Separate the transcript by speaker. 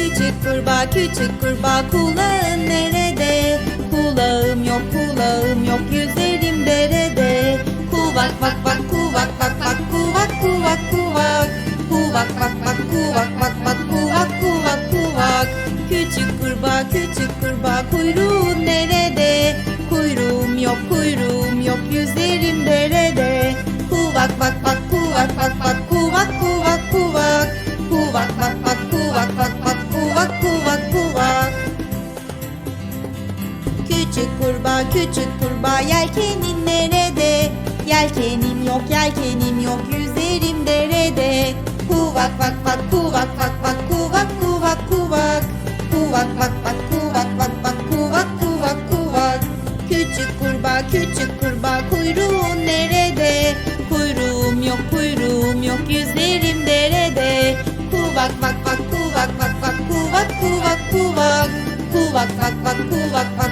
Speaker 1: Küçük kurbağa küçük kurbağa kulağın nerede? Kulağım yok kulağım yok yüzerim derede. Kuvak vak vak kuvak vak vak kuvak kuvak kuvak. Kuvak vak vak kuvak vak vak kuvak kuvak kuvak. Küçük kurbağa küçük kurbağa kuyruğun Küçük kurbağa küçük kurbağa yelkenin nerede? Yelkenim yok yelkenim yok yüzerim derede. Kuvak vak vak kuvak vak vak kuvak kuvak kuvak. Kuvak vak vak kuvak vak vak kuvak kuvak kuvak. Küçük kurbağa küçük kurbağa kuyruğun nerede? Kuyruğum yok kuyruğum yok yüzerim derede. Kuvak vak vak kuvak vak vak kuvak kuvak kuvak. Kuvak vak vak kuvak vak